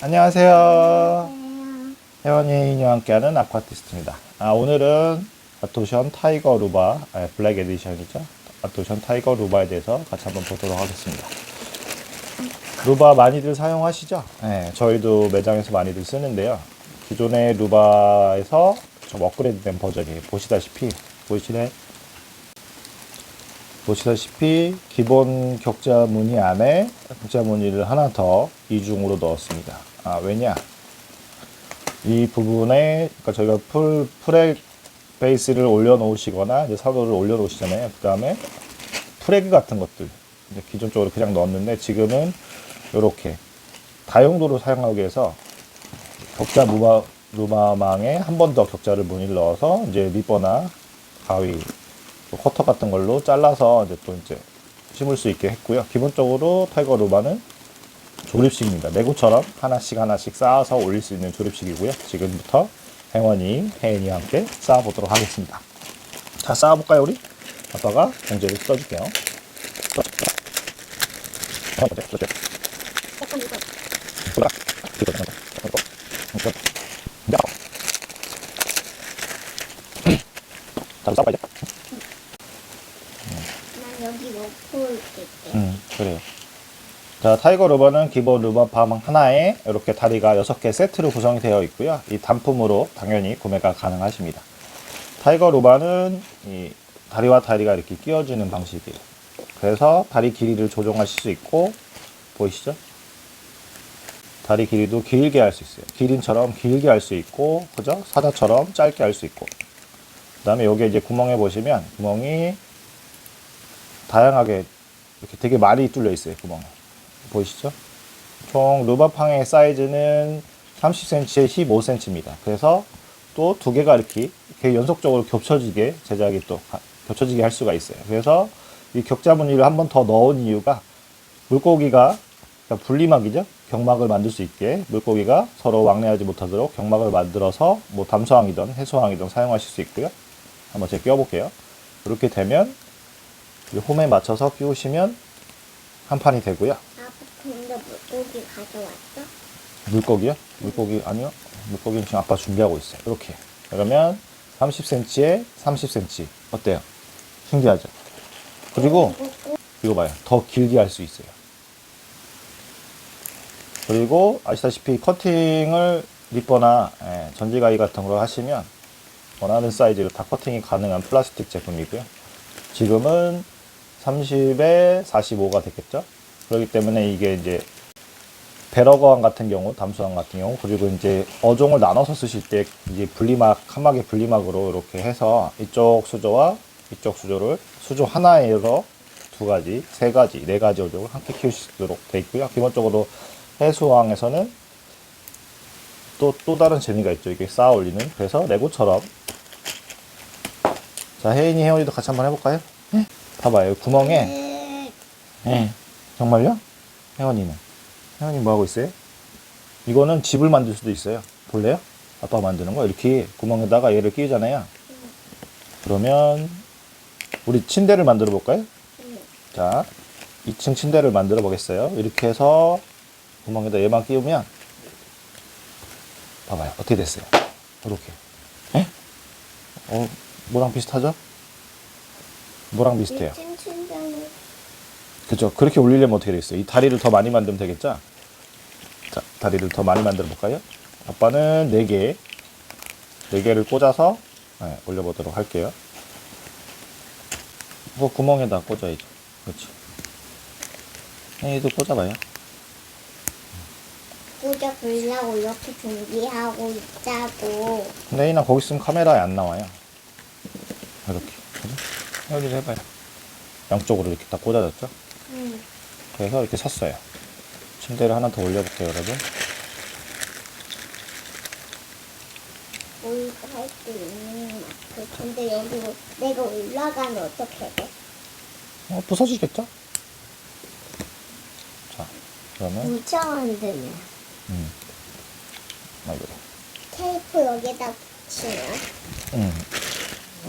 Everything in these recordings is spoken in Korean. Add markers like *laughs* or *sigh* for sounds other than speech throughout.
안녕하세요. 혜원이와 함께하는 아쿠아티스트입니다. 아, 오늘은 아토션 타이거 루바, 아, 블랙 에디션이죠. 아토션 타이거 루바에 대해서 같이 한번 보도록 하겠습니다. 루바 많이들 사용하시죠? 네, 저희도 매장에서 많이들 쓰는데요. 기존의 루바에서 좀 업그레이드된 버전이 보시다시피 보이시네? 보시다시피 기본 격자 무늬 안에 격자 무늬를 하나 더 이중으로 넣었습니다. 아, 왜냐? 이 부분에 그러니까 저희가 풀 프렉 베이스를 올려놓으시거나 이제 사도를 올려놓으시잖아요. 그 다음에 프레그 같은 것들 이제 기존적으로 그냥 넣었는데 지금은 이렇게 다용도로 사용하기 위해서 격자 무마 루마망에 한 번 더 격자를 무늬를 넣어서 이제 리버나 가위 또 커터 같은 걸로 잘라서 이제 또 이제 심을 수 있게 했고요. 기본적으로 타이거 루바는 조립식입니다. 레고처럼 하나씩 하나씩 쌓아서 올릴 수 있는 조립식이고요. 지금부터 혜원이, 혜인이와 함께 쌓아보도록 하겠습니다. 자, 쌓아볼까요, 우리? 아빠가 공제를 써줄게요. 자, 이제. 난 여기 놓고 있을게. 음, 그래요. 자, 타이거 루버는 기본 루버 팜 하나에 이렇게 다리가 6개 세트로 구성이 되어 있고요. 이 단품으로 당연히 구매가 가능하십니다. 타이거 루바는 이 다리와 다리가 이렇게 끼워지는 방식이에요. 그래서 다리 길이를 조정하실 수 있고, 보이시죠? 다리 길이도 길게 할 수 있어요. 기린처럼 길게 할 수 있고, 그죠? 사자처럼 짧게 할 수 있고. 그 다음에 여기 이제 구멍에 보시면 구멍이 다양하게 이렇게 되게 많이 뚫려 있어요 구멍 보이시죠? 총 루바팡의 사이즈는 30cm에 15cm입니다. 그래서 또 두 개가 이렇게, 이렇게 연속적으로 겹쳐지게 제작이 또 가- 겹쳐지게 할 수가 있어요. 그래서 이 격자 무늬를 한 번 더 넣은 이유가 물고기가 그러니까 분리막이죠. 경막을 만들 수 있게 물고기가 서로 왕래하지 못하도록 경막을 만들어서 뭐 담소항이든 해소항이든 사용하실 수 있고요. 한번 제가 끼워볼게요. 이렇게 되면 이 홈에 맞춰서 끼우시면 한 판이 되고요. 물고기 가져왔어? 물고기요? 물고기 아니요. 물고기는 지금 아빠 준비하고 있어요. 이렇게. 그러면 30cm에 30cm. 어때요? 신기하죠? 그리고 이거 봐요. 더 길게 할 수 있어요. 그리고 아시다시피 커팅을 리퍼나 예, 전지가위 같은 걸 하시면 원하는 사이즈로 다 커팅이 가능한 플라스틱 제품이고요. 지금은 30에 45가 됐겠죠? 그렇기 때문에 이게 이제 배러거왕 같은 경우, 담수왕 같은 경우, 그리고 이제 어종을 나눠서 쓰실 때 이제 분리막, 칸막이 분리막으로 이렇게 해서 이쪽 수조와 이쪽 수조를 수조 하나에서 두 가지, 세 가지, 네 가지 어종을 함께 키우실 수 있도록 돼 있고요. 기본적으로 해수왕에서는 또, 또 다른 재미가 있죠. 이게 쌓아 올리는. 그래서 레고처럼. 자, 혜인이, 혜원이도 같이 한번 해볼까요? 네. 봐봐요. 구멍에. 네. 네. 정말요? 혜원이는? 혜원이 뭐 하고 있어요? 이거는 집을 만들 수도 있어요. 볼래요? 아빠가 만드는 거 이렇게 구멍에다가 얘를 끼우잖아요. 그러면 우리 침대를 만들어 볼까요? 응. 자, 2층 침대를 만들어 보겠어요. 이렇게 해서 구멍에다 얘만 끼우면 봐봐요. 어떻게 됐어요? 이렇게. 에? 어, 뭐랑 비슷하죠? 뭐랑 비슷해요? 그죠. 그렇게 올리려면 어떻게 되겠어요? 이 다리를 더 많이 만들면 되겠죠? 자, 다리를 더 많이 만들어 볼까요? 아빠는 4개, 4개를 꽂아서 네, 올려보도록 할게요. 그 구멍에다 꽂아야죠. 그렇지. 얘도 꽂아봐요. 꽂아 보려고 이렇게 준비하고 있자고. 근데 이나 거기 있으면 카메라에 안 나와요. 이렇게. 여기서 해봐요. 양쪽으로 이렇게 딱 꽂아졌죠? 응. 그래서 이렇게 섰어요. 침대를 하나 더 올려볼게요, 여러분. 보이고 할수 있는 마크. 근데 여기 내가 올라가면 어떻게 돼? 어, 부서지겠죠? 자, 그러면, 엄청 흔들면. 음. 아이고. 테이프 여기다 붙이면. 음.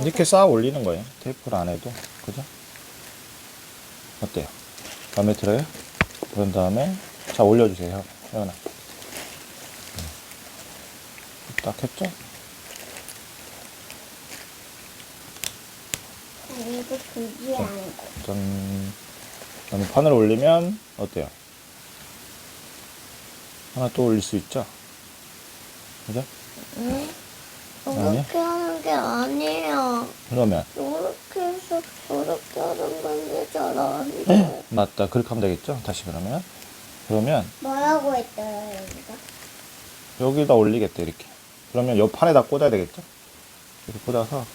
이렇게 쌓아 올리는 거예요. 테이프를 안 해도. 그죠? 어때요? 마음에 들어요? 그런 다음에, 자, 올려주세요, 혜연아. 딱 했죠? 아니 이거. 짠. 그다음에 판을 올리면 어때요? 하나 또 올릴 수 있죠? 그죠? 응? 이렇게 하는 게 아니에요. 그러면 이렇게 해서 이렇게 하는 건데 잘안 맞다. 그렇게 하면 되겠죠? 다시 그러면 그러면 뭐라고 했어요 여기가? 여기다 올리겠대 이렇게. 그러면 옆 판에다 꽂아야 되겠죠? 이렇게 꽂아서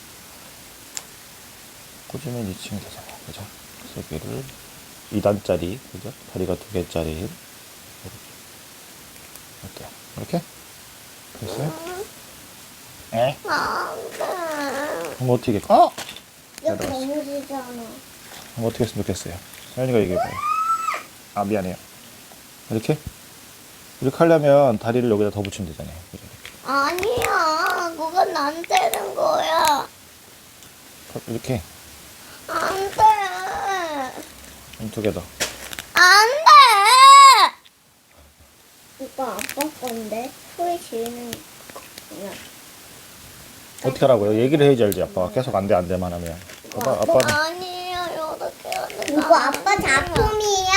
꽂으면 2층이 되잖아요. 그죠? 세 개를 2단짜리, 그죠? 다리가 두 개짜리 이렇게. 어때요? 이렇게? 됐어요? 에? 안 돼. 그럼 어떻게? 어? 고무지잖아. 그럼 어떻게 했으면 좋겠어요? 혜연이가 얘기해봐요. 아 미안해요. 이렇게? 이렇게 하려면 다리를 여기다 더 붙이면 되잖아요. 그죠? 아니야. 그건 안 되는 거야. 이렇게 안 돼. 두개 더. 안 돼. 이거 아빠 건데 소리 지르는 거야. 어떻게 하라고요? 얘기를 해야지 알지. 아빠가 계속 안 돼, 안 돼만 하면. 아빠, 아빠는 아니에요. 이렇게 하는 거. 이거 아빠. 작품이야.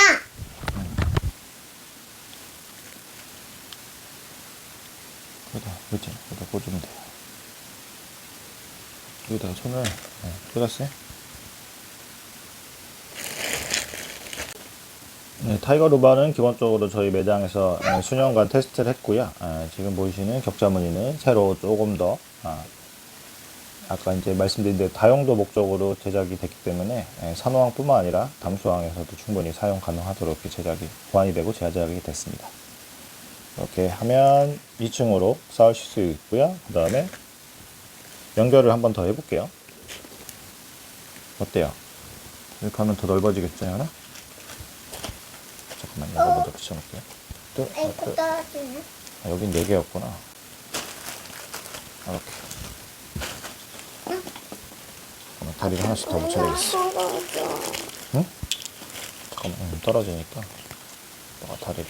여기다, 그렇지. 여기다 꽂으면 돼요. 여기다가 손을, 네, 꽂았어요? 네, 타이거 루바는 기본적으로 저희 매장에서 예, 수년간 테스트를 했고요. 예, 지금 보이시는 격자 무늬는 새로 조금 더, 아, 아까 이제 말씀드린 대로 다용도 목적으로 제작이 됐기 때문에 예, 산호항뿐만 아니라 담수항에서도 충분히 사용 가능하도록 제작이 보완이 되고 제작이 됐습니다. 이렇게 하면 2층으로 쌓으실 수 있고요. 그 다음에 연결을 한번 더 해볼게요. 어때요? 이렇게 하면 더 넓어지겠죠, 하나? 잠깐만, 이거 먼저 붙여놓을게요. 또, 아, 또. 아, 여긴 4개였구나. 이렇게. 잠깐만, 다리를 하나씩 더 붙여야겠어. 응? 잠깐만, 응, 떨어지니까. 너가 다리를.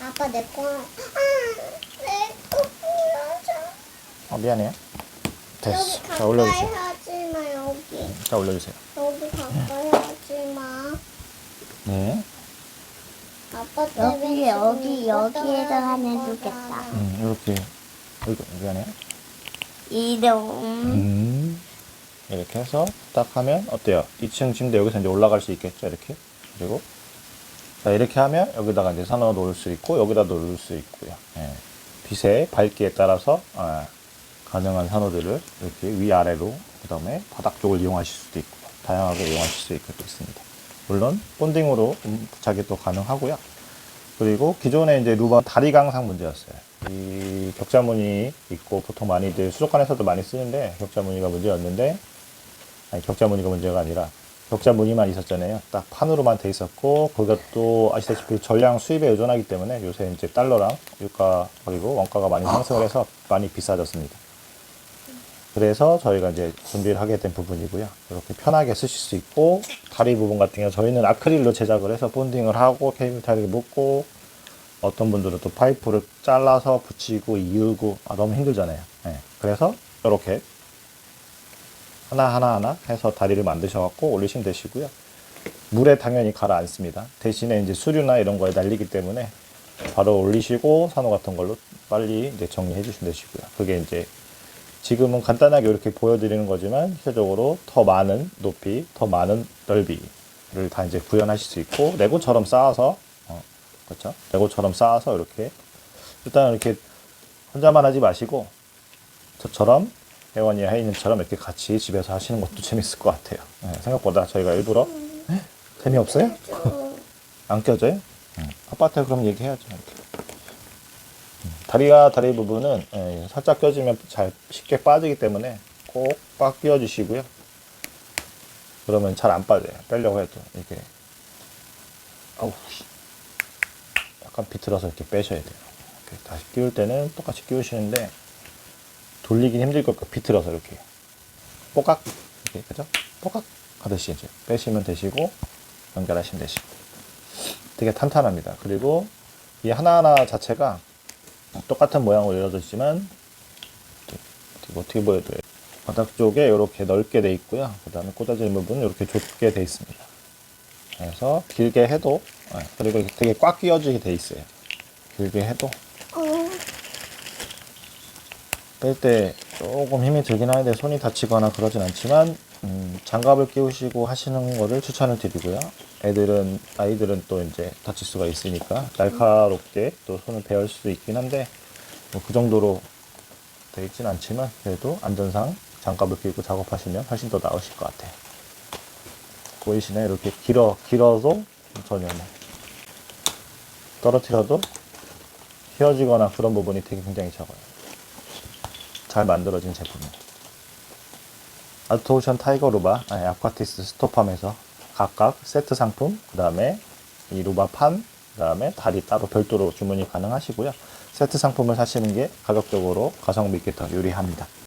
아빠 내 거. 아내거 보여줘. 아, 미안해요. 됐어. 여기 자, 가까이 올려주세요. 하지 마 여기. 자, 올려주세요. 여기 가까이 하지 마. 네. 아빠 여기, 때문에 여기, 지금 여기에다 하면 거잖아. 좋겠다. 음, 이렇게. 이거, 미안해요. 이동. 음. 이렇게 해서 딱 하면 어때요? 2층 침대 여기서 이제 올라갈 수 있겠죠? 이렇게. 그리고 자, 이렇게 하면 여기다가 이제 산호가 놓을 수 있고 여기다 놓을 수 있고요. 예. 빛의 밝기에 따라서 아, 가능한 산호들을 이렇게 위아래로 그다음에 바닥 쪽을 이용하실 수도 있고 다양하게 이용하실 수 있게 또 있습니다. 물론 본딩으로 음, 부착이 또 가능하고요. 그리고 기존에 이제 루바 다리 강상 문제였어요. 이 격자무늬 있고 보통 많이들 수족관에서도 많이 쓰는데 격자무늬가 문제였는데 아니 격자무늬가 문제가 아니라 격자무늬만 있었잖아요. 딱 판으로만 돼 있었고 그것도 아시다시피 전량 수입에 의존하기 때문에 요새 이제 달러랑 유가 그리고 원가가 많이 상승을 해서 많이 비싸졌습니다. 그래서 저희가 이제 준비를 하게 된 부분이고요. 이렇게 편하게 쓰실 수 있고 다리 부분 같은 경우 저희는 아크릴로 제작을 해서 본딩을 하고 케이블 타이를 묶고 어떤 분들은 또 파이프를 잘라서 붙이고 이으고 아, 너무 힘들잖아요. 예. 그래서 이렇게 하나 하나 하나 해서 다리를 만드셔갖고 올리시면 되시고요. 물에 당연히 가라앉습니다. 대신에 이제 수류나 이런 거에 날리기 때문에 바로 올리시고 산호 같은 걸로 빨리 이제 정리해 주시면 되시고요. 그게 이제 지금은 간단하게 이렇게 보여드리는 거지만 실제적으로 더 많은 높이, 더 많은 넓이를 다 이제 구현하실 수 있고 레고처럼 쌓아서 어, 그렇죠? 레고처럼 쌓아서 이렇게 일단 이렇게 혼자만 하지 마시고 저처럼 혜원이 혜인님처럼 이렇게 같이 집에서 하시는 것도 *laughs* 재밌을 것 같아요. 네, 생각보다 저희가 일부러 에? 재미없어요? 안 껴져요? 응. 아빠한테 그럼 얘기해야죠. 이렇게. 음, 다리가 다리 부분은 예, 살짝 껴지면 잘 쉽게 빠지기 때문에 꼭빡 끼워 주시고요. 그러면 잘 안 빠져요. 빼려고 해도 이게 아우 씨. 약간 비틀어서 이렇게 빼셔야 돼요. 이렇게 다시 끼울 때는 똑같이 끼우시는데 돌리긴 힘들 것 같고 비틀어서 이렇게 뽀깍 이렇게 그죠? 뽀깍 하듯이 이제 빼시면 되시고 연결하시면 되시고 되게 탄탄합니다. 그리고 이 하나하나 자체가 똑같은 모양으로 이루어졌지만 어떻게- 보여드려요? 바닥 쪽에 이렇게 넓게 돼 있고요. 그 다음에 꽂아지는 부분은 이렇게 좁게 돼 있습니다. 그래서 길게 해도 예, 그리고 되게 꽉 끼워지게 돼 있어요. 길게 해도 어, 뺄때 조금 힘이 들긴 하는데 손이 다치거나 그러진 않지만 음, 장갑을 끼우시고 하시는 거를 추천을 드리고요. 애들은 아이들은 또 이제 다칠 수가 있으니까 날카롭게 또 손을 베을 수도 있긴 한데 뭐 그 정도로 돼 있진 않지만 그래도 안전상 장갑을 끼고 작업하시면 훨씬 더 나으실 것 같아요. 보이시나요? 이렇게 길어 길어서 전혀 뭐 떨어뜨려도 휘어지거나 그런 부분이 되게 굉장히 적어요. 잘 만들어진 제품이에요. 아토오션 타이거 루바, 아니, 아쿠아티스 스토팜에서 각각 세트 상품, 그 다음에 이 루바 판, 그 다음에 다리 따로 별도로 주문이 가능하시고요. 세트 상품을 사시는 게 가격적으로 가성비 있게 더 유리합니다.